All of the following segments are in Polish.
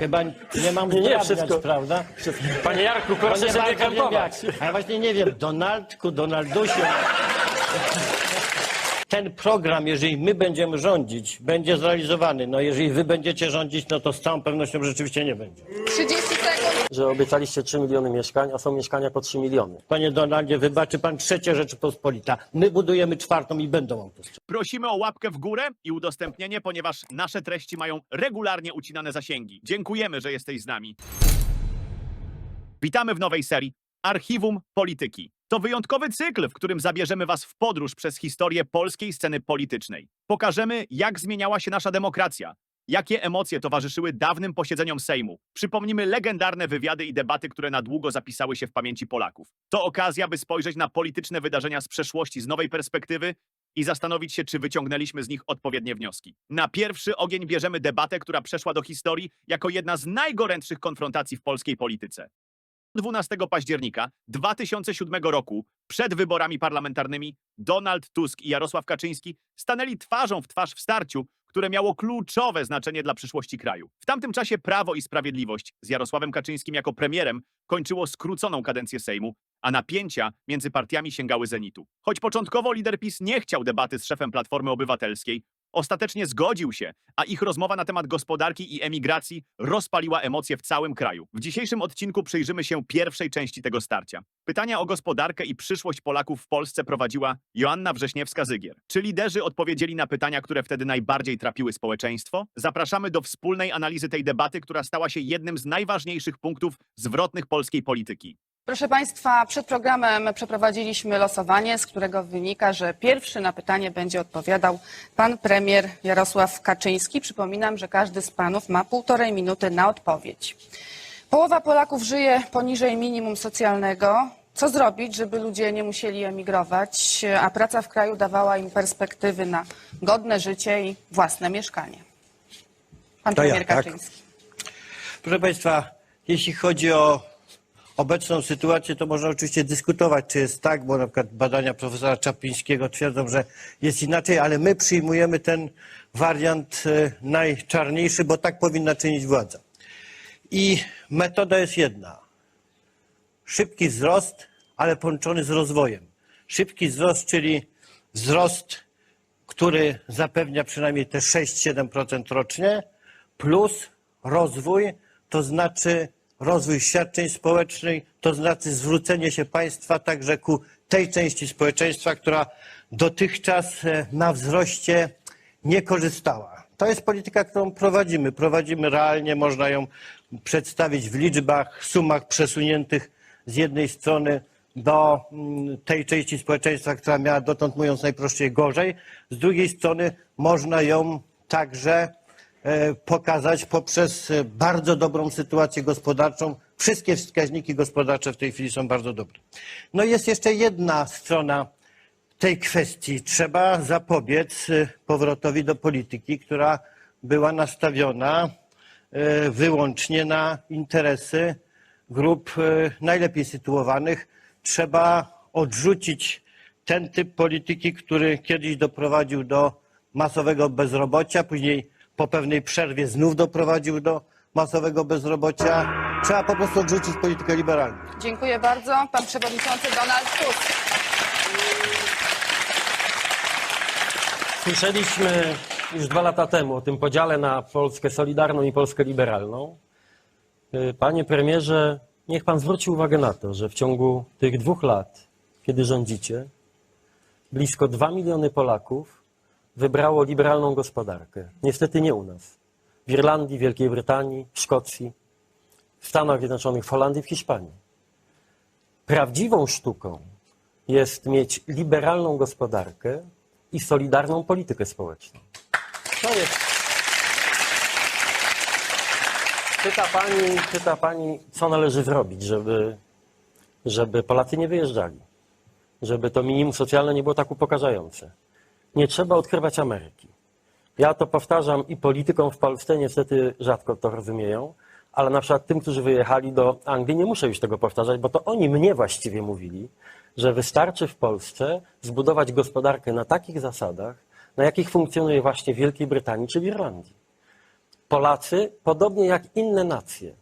Chyba nie mam Nie, nie, wszystko- prawda? Panie Jarku, proszę nie jak. A ja właśnie nie wiem, Donaldku, Donaldusiu. Ten program, jeżeli my będziemy rządzić, będzie zrealizowany. No jeżeli wy będziecie rządzić, no to z całą pewnością rzeczywiście nie będzie. 30 sekund. Że obiecaliście 3 miliony mieszkań, a są mieszkania po 3 miliony. Panie Donaldzie, wybaczy pan trzecie Rzeczypospolita. My budujemy czwartą i będą autostrady. Prosimy o łapkę w górę i udostępnienie, ponieważ nasze treści mają regularnie ucinane zasięgi. Dziękujemy, że jesteś z nami. Witamy w nowej serii Archiwum Polityki. To wyjątkowy cykl, w którym zabierzemy Was w podróż przez historię polskiej sceny politycznej. Pokażemy, jak zmieniała się nasza demokracja, jakie emocje towarzyszyły dawnym posiedzeniom Sejmu. Przypomnimy legendarne wywiady i debaty, które na długo zapisały się w pamięci Polaków. To okazja, by spojrzeć na polityczne wydarzenia z przeszłości z nowej perspektywy i zastanowić się, czy wyciągnęliśmy z nich odpowiednie wnioski. Na pierwszy ogień bierzemy debatę, która przeszła do historii jako jedna z najgorętszych konfrontacji w polskiej polityce. 12 października 2007 roku, przed wyborami parlamentarnymi, Donald Tusk i Jarosław Kaczyński stanęli twarzą w twarz w starciu, które miało kluczowe znaczenie dla przyszłości kraju. W tamtym czasie Prawo i Sprawiedliwość z Jarosławem Kaczyńskim jako premierem kończyło skróconą kadencję Sejmu, a napięcia między partiami sięgały zenitu. Choć początkowo lider PiS nie chciał debaty z szefem Platformy Obywatelskiej, ostatecznie zgodził się, a ich rozmowa na temat gospodarki i emigracji rozpaliła emocje w całym kraju. W dzisiejszym odcinku przyjrzymy się pierwszej części tego starcia. Pytania o gospodarkę i przyszłość Polaków w Polsce prowadziła Joanna Wrześniewska-Zygier. Czy liderzy odpowiedzieli na pytania, które wtedy najbardziej trapiły społeczeństwo? Zapraszamy do wspólnej analizy tej debaty, która stała się jednym z najważniejszych punktów zwrotnych polskiej polityki. Proszę Państwa, przed programem przeprowadziliśmy losowanie, z którego wynika, że pierwszy na pytanie będzie odpowiadał pan premier Jarosław Kaczyński. Przypominam, że każdy z panów ma półtorej minuty na odpowiedź. Połowa Polaków żyje poniżej minimum socjalnego. Co zrobić, żeby ludzie nie musieli emigrować, a praca w kraju dawała im perspektywy na godne życie i własne mieszkanie? Pan To ja, premier tak? Kaczyński. Proszę Państwa, jeśli chodzi o obecną sytuację, to można oczywiście dyskutować, czy jest tak, bo na przykład badania profesora Czaplińskiego twierdzą, że jest inaczej, ale my przyjmujemy ten wariant e, najczarniejszy, bo tak powinna czynić władza. I metoda jest jedna. Szybki wzrost, ale połączony z rozwojem. Szybki wzrost, czyli wzrost, który zapewnia przynajmniej te 6-7% rocznie, plus rozwój, to znaczy rozwój świadczeń społecznych, to znaczy zwrócenie się państwa także ku tej części społeczeństwa, która dotychczas e, na wzroście nie korzystała. To jest polityka, którą prowadzimy. Prowadzimy realnie, można ją przedstawić w liczbach, sumach przesuniętych z jednej strony do mm, tej części społeczeństwa, która miała dotąd, mówiąc najprościej, gorzej. Z drugiej strony można ją także pokazać poprzez e, bardzo dobrą sytuację gospodarczą. Wszystkie wskaźniki gospodarcze w tej chwili są bardzo dobre. No jest jeszcze jedna strona tej kwestii. Trzeba zapobiec e, powrotowi do polityki, która była nastawiona e, wyłącznie na interesy grup e, najlepiej sytuowanych. Trzeba odrzucić ten typ polityki, który kiedyś doprowadził do masowego bezrobocia, później po pewnej przerwie znów doprowadził do masowego bezrobocia. Trzeba po prostu odrzucić politykę liberalną. Dziękuję bardzo. Pan przewodniczący Donald Tusk. Słyszeliśmy już dwa lata temu o tym podziale na Polskę solidarną i Polskę liberalną. Y, Panie premierze, niech pan zwróci uwagę na to, że w ciągu tych dwóch lat, kiedy rządzicie, blisko dwa miliony Polaków wybrało liberalną gospodarkę. Niestety nie u nas. W Irlandii, Wielkiej Brytanii, w Szkocji, w Stanach Zjednoczonych, w Holandii, w Hiszpanii. Prawdziwą sztuką jest mieć liberalną gospodarkę i solidarną politykę społeczną. To jest. Pyta pani, pyta pani, co należy zrobić, żeby, żeby Polacy nie wyjeżdżali, żeby to minimum socjalne nie było tak upokarzające. Nie trzeba odkrywać Ameryki. Ja to powtarzam i politykom w Polsce niestety rzadko to rozumieją, ale na przykład tym, którzy wyjechali do Anglii, nie muszę już tego powtarzać, bo to oni mnie właściwie mówili, że wystarczy w Polsce zbudować gospodarkę na takich zasadach, na jakich funkcjonuje właśnie w Wielkiej Brytanii czy w Irlandii. Polacy, podobnie jak inne nacje,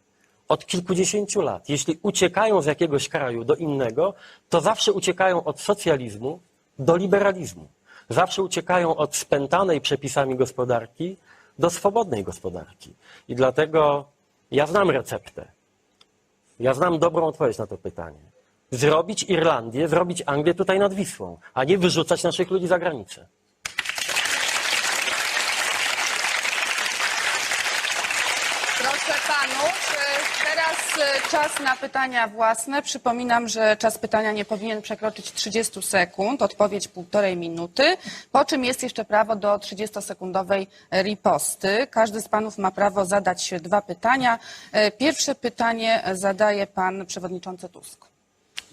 od kilkudziesięciu lat, jeśli uciekają z jakiegoś kraju do innego, to zawsze uciekają od socjalizmu do liberalizmu. Zawsze uciekają od spętanej przepisami gospodarki do swobodnej gospodarki. I dlatego ja znam receptę. Ja znam dobrą odpowiedź na to pytanie. Zrobić Irlandię, zrobić Anglię tutaj nad Wisłą, a nie wyrzucać naszych ludzi za granicę. Proszę panów, teraz y, czas na pytania własne. Przypominam, że czas pytania nie powinien przekroczyć 30 sekund, odpowiedź półtorej minuty, po czym jest jeszcze prawo do 30-sekundowej riposty. Każdy z panów ma prawo zadać dwa pytania. Y, Pierwsze pytanie zadaje pan przewodniczący Tusk.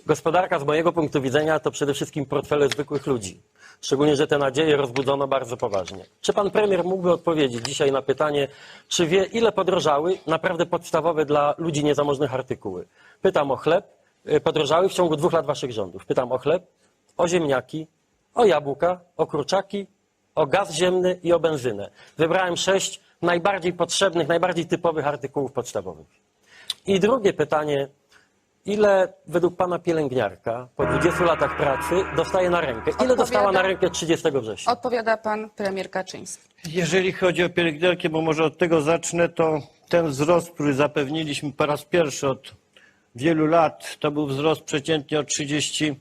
Gospodarka z mojego punktu widzenia to przede wszystkim portfele zwykłych ludzi. Szczególnie, że te nadzieje rozbudzono bardzo poważnie. Czy pan premier mógłby odpowiedzieć dzisiaj na pytanie, czy wie, ile podrożały naprawdę podstawowe dla ludzi niezamożnych artykuły? Pytam o chleb. y, Podrożały w ciągu dwóch lat waszych rządów. Pytam o chleb, o ziemniaki, o jabłka, o kurczaki, o gaz ziemny i o benzynę. Wybrałem sześć najbardziej potrzebnych, najbardziej typowych artykułów podstawowych. I drugie pytanie. Ile według pana pielęgniarka po 20 latach pracy dostaje na rękę? Ile Odpowiada- dostała na rękę 30 września? Odpowiada pan premier Kaczyński. Jeżeli chodzi o pielęgniarki, bo może od tego zacznę, to ten wzrost, który zapewniliśmy po raz pierwszy od wielu lat, to był wzrost przeciętnie o 30%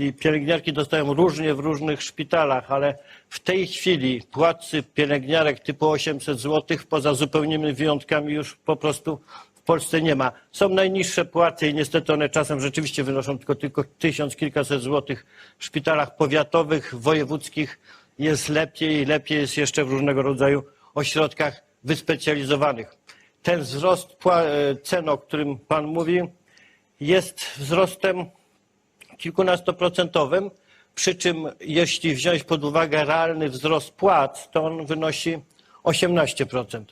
i pielęgniarki dostają różnie w różnych szpitalach, ale w tej chwili płacy pielęgniarek typu 800 zł poza zupełnymi wyjątkami już po prostu Polsce nie ma. Są najniższe płace i niestety one czasem rzeczywiście wynoszą tylko, tylko tysiąc, kilkaset złotych w szpitalach powiatowych, wojewódzkich jest lepiej i lepiej jest jeszcze w różnego rodzaju ośrodkach wyspecjalizowanych. Ten wzrost e, cen, o którym Pan mówi, jest wzrostem kilkunastoprocentowym, przy czym jeśli wziąć pod uwagę realny wzrost płac, to on wynosi 18%.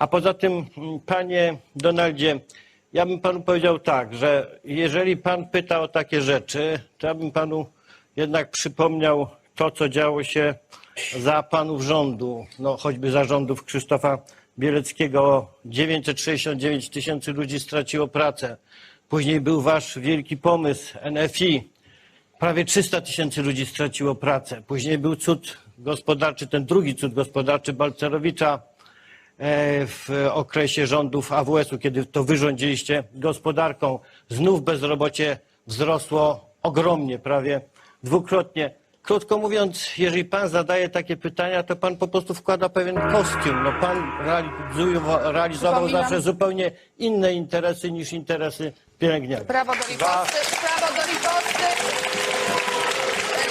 A poza tym, m, panie Donaldzie, ja bym panu powiedział tak, że jeżeli pan pyta o takie rzeczy, to ja bym panu jednak przypomniał to, co działo się za panów rządu, no choćby za rządów Krzysztofa Bieleckiego. 969 tysięcy ludzi straciło pracę. Później był wasz wielki pomysł NFI. Prawie 300 tysięcy ludzi straciło pracę. Później był cud gospodarczy, ten drugi cud gospodarczy Balcerowicza w okresie rządów AWS-u, kiedy to wyrządziliście gospodarką. Znów bezrobocie wzrosło ogromnie, prawie dwukrotnie. Krótko mówiąc, jeżeli pan zadaje takie pytania, to pan po prostu wkłada pewien kostium. No pan realizował, realizował zawsze zupełnie inne interesy niż interesy pielęgniarek. Prawo do riposty. Prawo do riposty.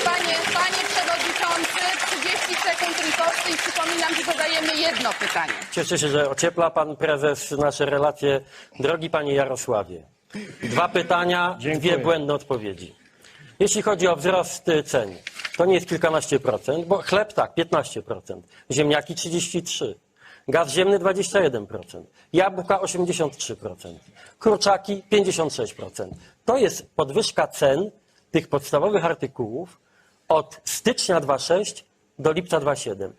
Panie, panie przewodniczący, 30 sekund riposty i przypominam, że zadajemy jedno pytanie. Cieszę się, że ociepla pan prezes nasze relacje. Drogi panie Jarosławie, dwa pytania, Dziękuję. dwie błędne odpowiedzi. Jeśli chodzi o wzrost y, cen, to nie jest kilkanaście procent, bo chleb tak, 15%, ziemniaki 33%, gaz ziemny 21%, jabłka 83%, kurczaki 56%. To jest podwyżka cen tych podstawowych artykułów od stycznia 2,6 do lipca 2,7.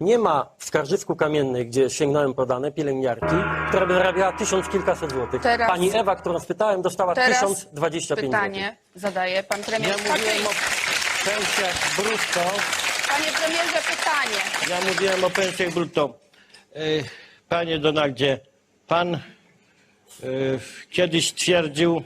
Nie ma w Skarżysku Kamiennej, gdzie sięgnąłem podane, pielęgniarki, która by zarabiała tysiąc kilkaset złotych. Teraz- Pani Ewa, którą spytałem, dostała Teraz 1025 złotych. pytanie zadaje pan premier Ja mówiłem Kaczyński. o pensjach brutto. Panie premierze, pytanie. Ja mówiłem o pensjach brutto. Y, Panie Donaldzie, pan y, kiedyś twierdził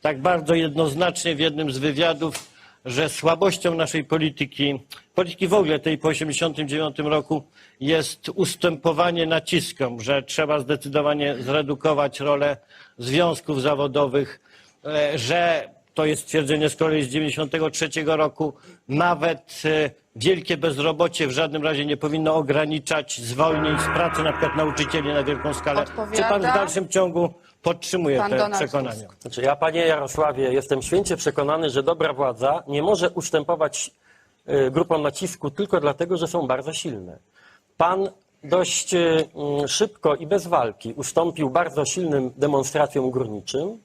tak bardzo jednoznacznie w jednym z wywiadów, że słabością naszej polityki, polityki w ogóle tej po 1989 roku jest ustępowanie naciskom, że trzeba zdecydowanie zredukować rolę związków zawodowych, e, że to jest stwierdzenie z kolei z 1993 roku, nawet e, wielkie bezrobocie w żadnym razie nie powinno ograniczać zwolnień z pracy na przykład nauczycieli na wielką skalę. Czy pan w Odpowiada dalszym ciągu podtrzymuje pan te Donald przekonania? Tusk. Znaczy, ja, panie Jarosławie, jestem święcie przekonany, że dobra władza nie może ustępować y, grupom nacisku tylko dlatego, że są bardzo silne. Pan dość y, mm, szybko i bez walki ustąpił bardzo silnym demonstracjom górniczym,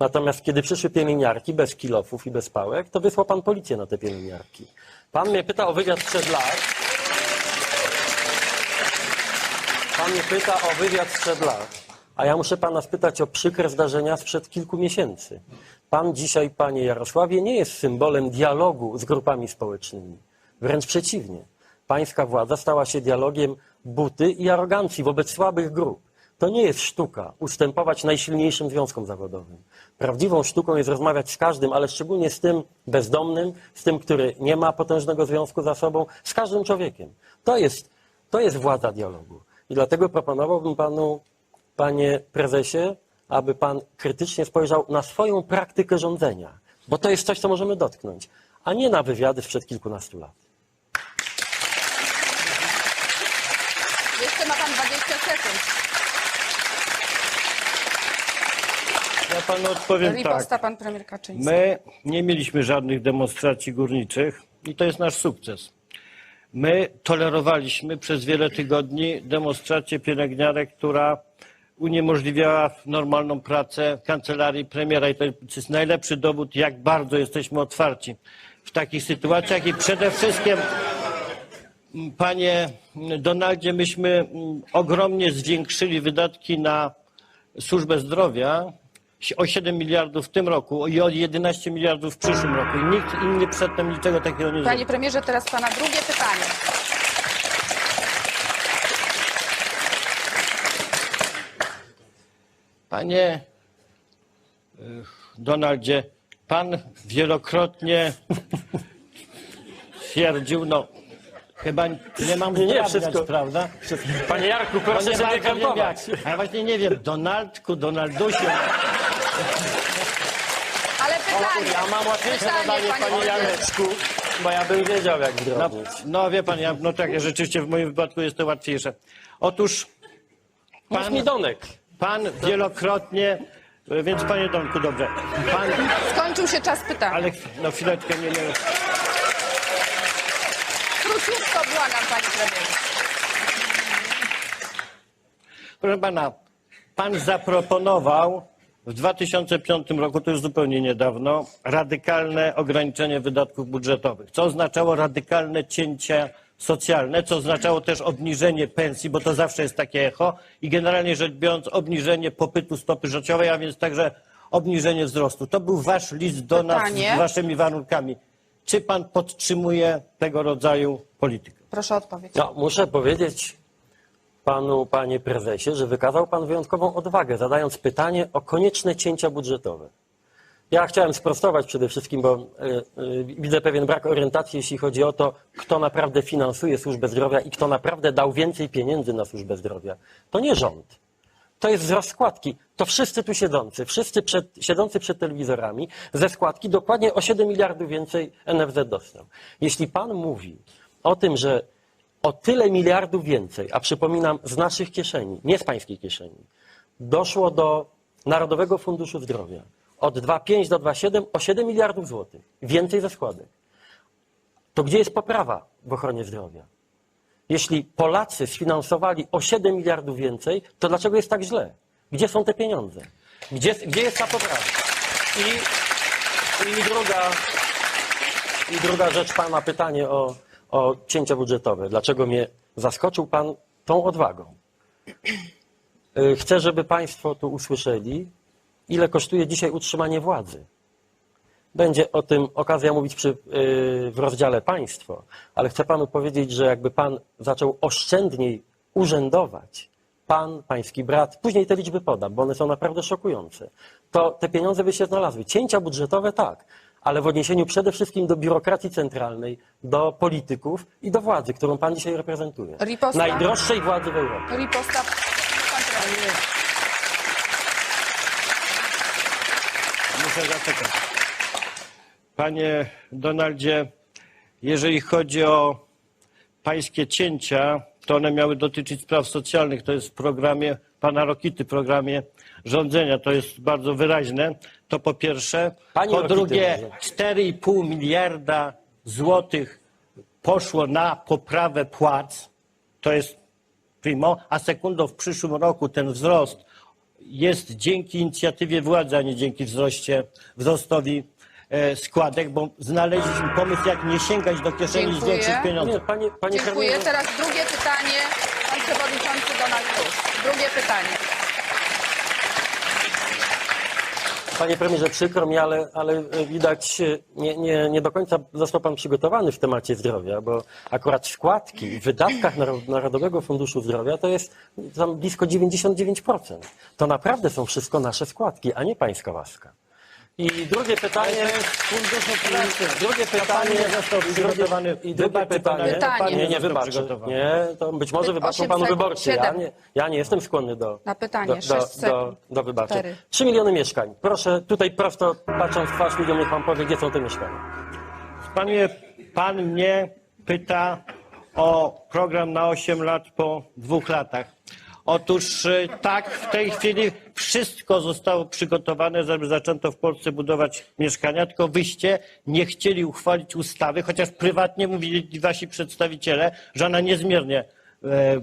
natomiast kiedy przyszły pielęgniarki bez kilofów i bez pałek, to wysłał pan policję na te pielęgniarki. Pan mnie pyta o wywiad sprzed lat. Pan mnie pyta o wywiad sprzed lat, a ja muszę pana spytać o przykre zdarzenia sprzed kilku miesięcy. Pan dzisiaj, panie Jarosławie, nie jest symbolem dialogu z grupami społecznymi. Wręcz przeciwnie. Pańska władza stała się dialogiem buty i arogancji wobec słabych grup. To nie jest sztuka ustępować najsilniejszym związkom zawodowym. Prawdziwą sztuką jest rozmawiać z każdym, ale szczególnie z tym bezdomnym, z tym, który nie ma potężnego związku za sobą, z każdym człowiekiem. To jest, to jest władza dialogu. I dlatego proponowałbym panu, panie prezesie, aby pan krytycznie spojrzał na swoją praktykę rządzenia, bo to jest coś, co możemy dotknąć, a nie na wywiady sprzed kilkunastu lat. Jeszcze ma pan 20 sekund. Ja panu odpowiem tak. Riposta pan premier Kaczyński. My nie mieliśmy żadnych demonstracji górniczych i to jest nasz sukces. My tolerowaliśmy przez wiele tygodni demonstrację pielęgniarek, która uniemożliwiała normalną pracę kancelarii premiera i to jest najlepszy dowód, jak bardzo jesteśmy otwarci w takich sytuacjach i przede wszystkim Panie Donaldzie, myśmy mm, ogromnie zwiększyli wydatki na służbę zdrowia o 7 miliardów w tym roku i o 11 miliardów w przyszłym roku. I nikt inny przedtem niczego takiego nie zrobił. Panie premierze, teraz pana drugie pytanie. Panie y, Donaldzie, pan wielokrotnie twierdził, no chyba nie mam Nie, nie, wszystko- prawda? Panie Jarku, No proszę nie się nie. A ja właśnie nie wiem, Donaldku, Donaldusiu. Ale pytanie. Ja mam łatwiejsze pytanie, zadanie, panie. Janeczku, bo ja bym wiedział, jak No, zrobić. no wie pan, ja, no tak, rzeczywiście w moim wypadku jest to łatwiejsze. Otóż Mów pan, mi Donek. Pan wielokrotnie, więc panie Donku, dobrze. Pan, Skończył się czas pytania. ale no chwileczkę, nie, nie. Króciutko błagam, panie premierze. Proszę pana, pan zaproponował w 2005 roku, to już zupełnie niedawno, radykalne ograniczenie wydatków budżetowych, co oznaczało radykalne cięcia socjalne, co oznaczało też obniżenie pensji, bo to zawsze jest takie echo i generalnie rzecz biorąc obniżenie popytu stopy życiowej, a więc także obniżenie wzrostu. To był wasz list do nas Pytanie. z waszymi warunkami. Czy pan podtrzymuje tego rodzaju politykę? Proszę o odpowiedź. No, muszę powiedzieć panu, panie prezesie, że wykazał pan wyjątkową odwagę, zadając pytanie o konieczne cięcia budżetowe. Ja chciałem sprostować przede wszystkim, bo e, e, widzę pewien brak orientacji, jeśli chodzi o to, kto naprawdę finansuje służbę zdrowia i kto naprawdę dał więcej pieniędzy na służbę zdrowia. To nie rząd. To jest wzrost składki. To wszyscy tu siedzący, wszyscy przed, siedzący przed telewizorami ze składki dokładnie o 7 miliardów więcej NFZ dostał. Jeśli pan mówi o tym, że o tyle miliardów więcej, a przypominam z naszych kieszeni, nie z pańskiej kieszeni, doszło do Narodowego Funduszu Zdrowia od 2,5 do 2,7 o 7 miliardów złotych więcej ze składek. To gdzie jest poprawa w ochronie zdrowia? Jeśli Polacy sfinansowali o 7 miliardów więcej, to dlaczego jest tak źle? Gdzie są te pieniądze? Gdzie, gdzie jest ta poprawa? I, i, druga, I druga rzecz, Pana pytanie o, o cięcia budżetowe. Dlaczego mnie zaskoczył Pan tą odwagą? Y, Chcę, żeby Państwo tu usłyszeli, ile kosztuje dzisiaj utrzymanie władzy. Będzie o tym okazja mówić przy, yy, w rozdziale państwo, ale chcę panu powiedzieć, że jakby pan zaczął oszczędniej urzędować, pan, pański brat, później te liczby podam, bo one są naprawdę szokujące, to te pieniądze by się znalazły. Cięcia budżetowe tak, ale w odniesieniu przede wszystkim do biurokracji centralnej, do polityków i do władzy, którą pan dzisiaj reprezentuje. Riposta? Najdroższej władzy w Europie. Riposta. Pan premier. Muszę zaczekać. Panie Donaldzie, jeżeli chodzi o pańskie cięcia, to one miały dotyczyć spraw socjalnych. To jest w programie pana Rokity, programie rządzenia. To jest bardzo wyraźne. To po pierwsze. Pani po Rokity drugie, może. 4,5 miliarda złotych poszło na poprawę płac. To jest primo, a sekundo w przyszłym roku ten wzrost jest dzięki inicjatywie władzy, a nie dzięki wzroście, wzrostowi e, składek, bo znaleźliśmy pomysł, jak nie sięgać do kieszeni i zwiększyć pieniądze. Nie, panie, panie Dziękuję. Teraz drugie pytanie. Pan przewodniczący Donald Tusk. Drugie pytanie. Panie premierze, przykro mi, ale, ale widać, e, nie, nie, nie do końca został pan przygotowany w temacie zdrowia, bo akurat składki w wydatkach Naro- Narodowego Funduszu Zdrowia to jest tam blisko 99%. To naprawdę są wszystko nasze składki, a nie pańska łaska. I drugie pytanie. Fundusz Pracy. Drugie Pan pytanie. nie został przygotowany. I drugie Wybaczy pan, pytanie. pan Nie, nie nie przygotowany. Nie, to być może wybaczą panu wyborcy. Ja nie, ja nie jestem skłonny do, Na pytanie, do, do, do, do wybaczeń. Cztery. 3 miliony mieszkań. Proszę tutaj prosto patrząc w twarz ludziom, niech pan powie, gdzie są te mieszkania. Panie, pan mnie pyta o program na 8 lat po dwóch latach. Otóż y, tak, w tej chwili wszystko zostało przygotowane, żeby zaczęto w Polsce budować mieszkania, tylko wyście nie chcieli uchwalić ustawy, chociaż prywatnie mówili wasi przedstawiciele, że ona niezmiernie e,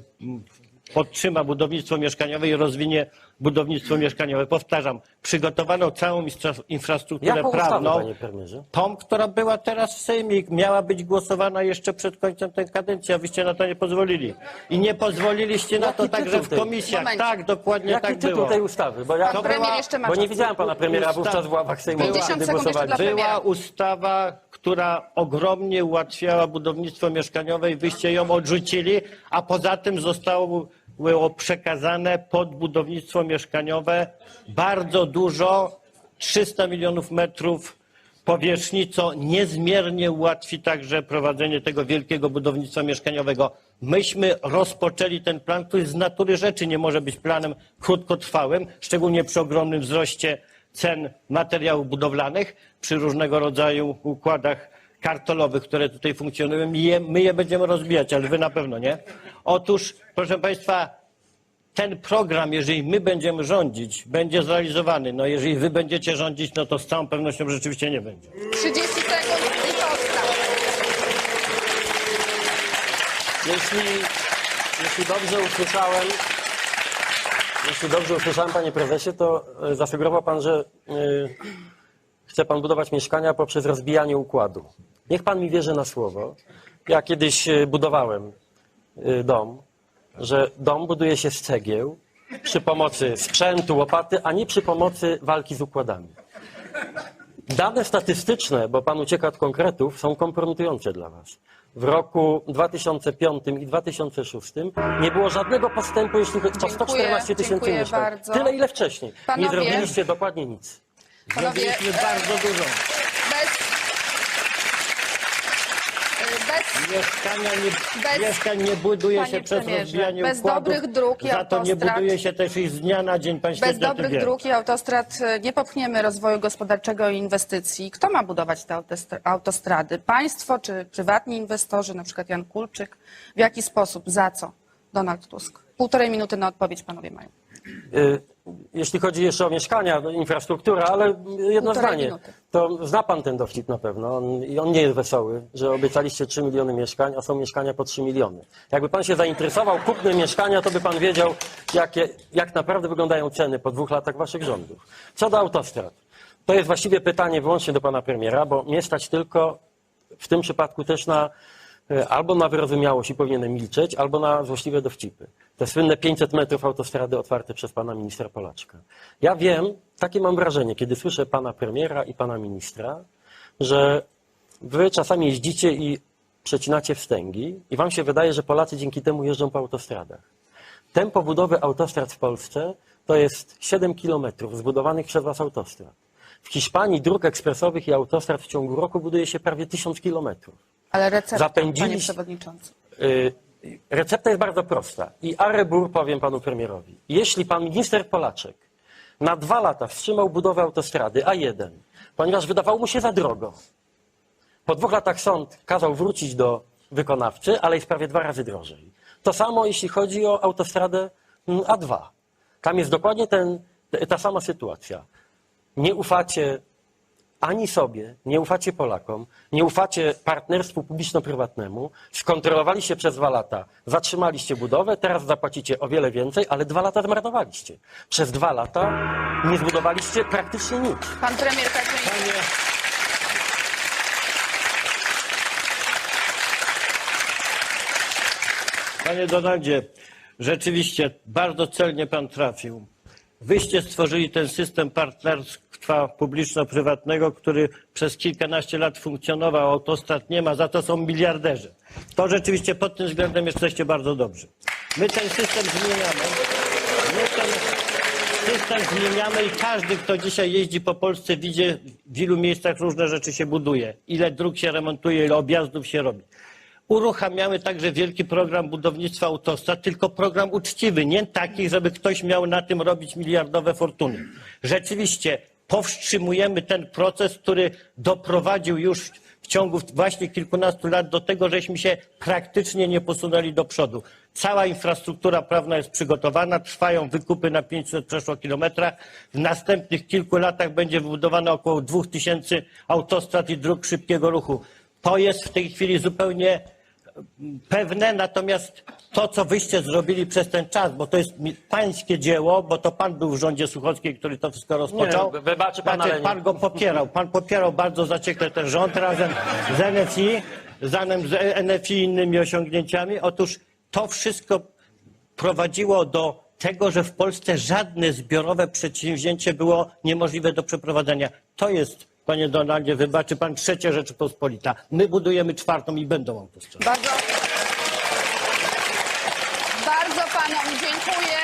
podtrzyma budownictwo mieszkaniowe i rozwinie budownictwo mieszkaniowe. Powtarzam, przygotowano całą infrastrukturę Jaką ustawę, prawną. panie premierze? Tą, która była teraz w Sejmie, i miała być głosowana jeszcze przed końcem tej kadencji, a wyście na to nie pozwolili. I nie pozwoliliście na Jaki to także w komisjach. Momencik. Tak, dokładnie Jaki tak było. tej ustawy? Bo, ja, jeszcze ma bo nie widziałem pana premiera wówczas w ławach sejmowych, 50 kiedy głosowali. Była ustawa, która ogromnie ułatwiała budownictwo mieszkaniowe i wyście ją odrzucili, a poza tym zostało było przekazane pod budownictwo mieszkaniowe bardzo dużo, 300 milionów metrów powierzchni, co niezmiernie ułatwi także prowadzenie tego wielkiego budownictwa mieszkaniowego. Myśmy rozpoczęli ten plan, który z natury rzeczy nie może być planem krótkotrwałym, szczególnie przy ogromnym wzroście cen materiałów budowlanych, przy różnego rodzaju układach kartolowych, które tutaj funkcjonują i je, my je będziemy rozbijać, ale wy na pewno nie. Otóż, proszę Państwa, ten program, jeżeli my będziemy rządzić, będzie zrealizowany. No jeżeli wy będziecie rządzić, no to z całą pewnością rzeczywiście nie będzie. 30 sekund i Polska. Jeśli, jeśli dobrze usłyszałem, jeśli dobrze usłyszałem, panie prezesie, to e, zasugerował pan, że e, chce pan budować mieszkania poprzez rozbijanie układu. Niech pan mi wierzy na słowo. Ja kiedyś e, budowałem e, dom, że dom buduje się z cegieł przy pomocy sprzętu, łopaty, a nie przy pomocy walki z układami. Dane statystyczne, bo pan ucieka od konkretów, są kompromitujące dla was. W roku 2005 i 2006 nie było żadnego postępu, jeśli chodzi o Dziękuję, 114 tysięcy mieszkań. Tyle, ile wcześniej. Nie Panowie- zrobiliście dokładnie nic. Panowie, Zrobiliśmy bardzo dużo. bez, e, bez Mieszkania nie, Bez- mieszkań nie buduje Panie się przez premierze, rozbijanie bez układów. dobrych dróg i Za to nie autostrad- buduje się też ich z dnia na dzień. Pan Bez świetnie o tym dobrych wie. dróg i autostrad e, nie popchniemy rozwoju gospodarczego i inwestycji. Kto ma budować te autostr- autostrady? Państwo czy prywatni inwestorzy, na przykład Jan Kulczyk? W jaki sposób? Za co? Donald Tusk. Półtorej minuty na odpowiedź panowie mają. Y, Jeśli chodzi jeszcze o mieszkania, infrastruktura, ale jedno Półtorej zdanie. minuty. To zna pan ten dowcip na pewno. On, I on nie jest wesoły, że obiecaliście 3 miliony mieszkań, a są mieszkania po 3 miliony. Jakby pan się zainteresował kupnem mieszkania, to by pan wiedział, jakie, jak naprawdę wyglądają ceny po dwóch latach waszych rządów. Co do autostrad. To jest właściwie pytanie wyłącznie do pana premiera, bo mnie stać tylko w tym przypadku też na albo na wyrozumiałość i powinienem milczeć, albo na złośliwe dowcipy. Te słynne 500 metrów autostrady otwarte przez pana ministra Polaczka. Ja wiem, takie mam wrażenie, kiedy słyszę pana premiera i pana ministra, że wy czasami jeździcie i przecinacie wstęgi i wam się wydaje, że Polacy dzięki temu jeżdżą po autostradach. Tempo budowy autostrad w Polsce to jest 7 kilometrów zbudowanych przez was autostrad. W Hiszpanii dróg ekspresowych i autostrad w ciągu roku buduje się prawie 1000 kilometrów. Ale recepta, Zapędziliś- panie przewodniczący. Y, Recepta jest bardzo prosta i arebur powiem panu premierowi. Jeśli pan minister Polaczek na dwa lata wstrzymał budowę autostrady A1, ponieważ wydawało mu się za drogo, po dwóch latach sąd kazał wrócić do wykonawcy, ale jest prawie dwa razy drożej. To samo jeśli chodzi o autostradę mm, A2. Tam jest dokładnie ten, ta sama sytuacja. Nie ufacie ani sobie, nie ufacie Polakom, nie ufacie partnerstwu publiczno-prywatnemu, skontrolowaliście przez dwa lata, zatrzymaliście budowę, teraz zapłacicie o wiele więcej, ale dwa lata zmarnowaliście. Przez dwa lata nie zbudowaliście praktycznie nic. Pan premier Kaczyński. Panie, Panie Donaldzie, Rzeczywiście, bardzo celnie pan trafił. Wyście stworzyli ten system partnerstwa publiczno-prywatnego, który przez kilkanaście lat funkcjonował, autostrad nie ma, za to są miliarderzy. To rzeczywiście pod tym względem jesteście bardzo dobrzy. My ten system zmieniamy. My ten system zmieniamy i każdy, kto dzisiaj jeździ po Polsce, widzi w ilu miejscach różne rzeczy się buduje, ile dróg się remontuje, ile objazdów się robi. Uruchamiamy także wielki program budownictwa autostrad, tylko program uczciwy, nie taki, żeby ktoś miał na tym robić miliardowe fortuny. Rzeczywiście powstrzymujemy ten proces, który doprowadził już w ciągu właśnie kilkunastu lat do tego, żeśmy się praktycznie nie posunęli do przodu. Cała infrastruktura prawna jest przygotowana, trwają wykupy na 500 przeszło kilometrach. W następnych kilku latach będzie wybudowane około 2000 autostrad i dróg szybkiego ruchu. To jest w tej chwili zupełnie pewne, natomiast to, co wyście zrobili przez ten czas, bo to jest pańskie dzieło, bo to pan był w rządzie Suchockiej, który to wszystko rozpoczął. Nie, wybaczy pan, znaczy, ale nie. pan go popierał. Pan popierał bardzo zaciekle ten rząd razem z NFI, zanem z NFI i innymi osiągnięciami. Otóż to wszystko prowadziło do tego, że w Polsce żadne zbiorowe przedsięwzięcie było niemożliwe do przeprowadzenia. To jest, panie Donaldzie, wybaczy pan, trzecia Rzeczypospolita. My budujemy czwartą i będą autostrady. Bardzo, bardzo panom dziękuję.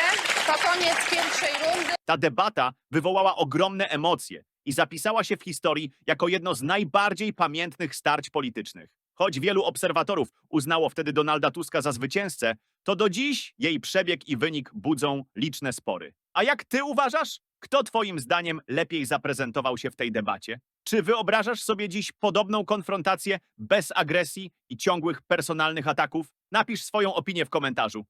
To koniec pierwszej rundy. Ta debata wywołała ogromne emocje i zapisała się w historii jako jedno z najbardziej pamiętnych starć politycznych. Choć wielu obserwatorów uznało wtedy Donalda Tuska za zwycięzcę, to do dziś jej przebieg i wynik budzą liczne spory. A jak ty uważasz? Kto twoim zdaniem lepiej zaprezentował się w tej debacie? Czy wyobrażasz sobie dziś podobną konfrontację bez agresji i ciągłych personalnych ataków? Napisz swoją opinię w komentarzu.